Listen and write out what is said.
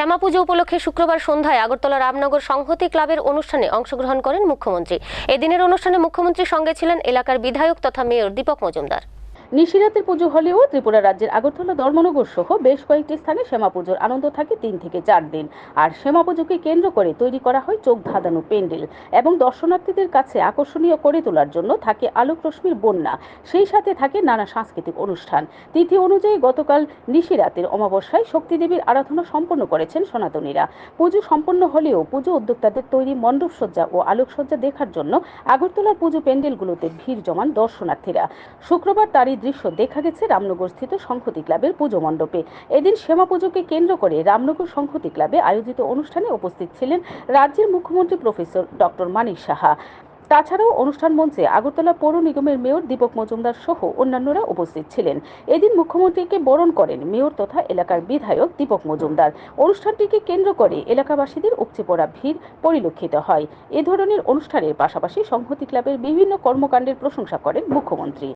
শ্যামা পুজো উপলক্ষে শুক্রবার সন্ধ্যায় আগরতলা রামনগর সংহতি ক্লাবের অনুষ্ঠানে অংশগ্রহণ করেন মুখ্যমন্ত্রী। এদিনের অনুষ্ঠানে মুখ্যমন্ত্রীর সঙ্গে ছিলেন এলাকার বিধায়ক তথা মেয়র দীপক মজুমদার। নিশিরাতের পুজো হলেও ত্রিপুরা রাজ্যের আগরতলা ধর্মনগর সহ বেশ কয়েকটি স্থানে শ্যামা পুজোর আনন্দ থাকে তিন থেকে চার দিন। আর শ্যামা পুজোকে কেন্দ্র করে তৈরি করা হয় চোখ ধাঁধানো প্যান্ডেল এবং দর্শনার্থীদের কাছে আকর্ষণীয় করে তোলার জন্য থাকে আলোক রশ্মির বন্যা। সেই সাথে থাকে নানা সাংস্কৃতিক অনুষ্ঠান। তিথি অনুযায়ী গতকাল নিশিরাতের অমাবস্যায় শক্তিদেবীর আরাধনা সম্পন্ন করেছেন সনাতনীরা। পুজো সম্পন্ন হলেও পুজো উদ্যোক্তাদের তৈরি মণ্ডপসজ্জা ও আলোকসজ্জা দেখার জন্য আগরতলার পুজো প্যান্ডেলগুলোতে ভিড় জমান দর্শনার্থীরা। শুক্রবার তারই দৃশ্য দেখা গেছে রামনগর স্থিত সংহতি ক্লাবের পুজো মণ্ডপে। এদিন শ্যামা পুজোকে কেন্দ্র করে রামনগর সংহতি ক্লাবে আয়োজিত অনুষ্ঠানে উপস্থিত ছিলেন রাজ্যের মুখ্যমন্ত্রী প্রফেসর ডক্টর মানিক সাহা। তাছাড়াও অনুষ্ঠান মঞ্চে আগরতলা পৌর নিগমের মেয়র দীপক মজুমদার সহ অন্যান্যরা উপস্থিত ছিলেন। এদিন মুখ্যমন্ত্রীকে বরণ করেন মেয়র তথা এলাকার বিধায়ক দীপক মজুমদার। অনুষ্ঠানটিকে কেন্দ্র করে এলাকাবাসীদের উপচে পড়া ভিড় পরিলক্ষিত হয়। এ ধরনের অনুষ্ঠানের পাশাপাশি সংহতি ক্লাবের বিভিন্ন কর্মকাণ্ডের প্রশংসা করেন মুখ্যমন্ত্রী।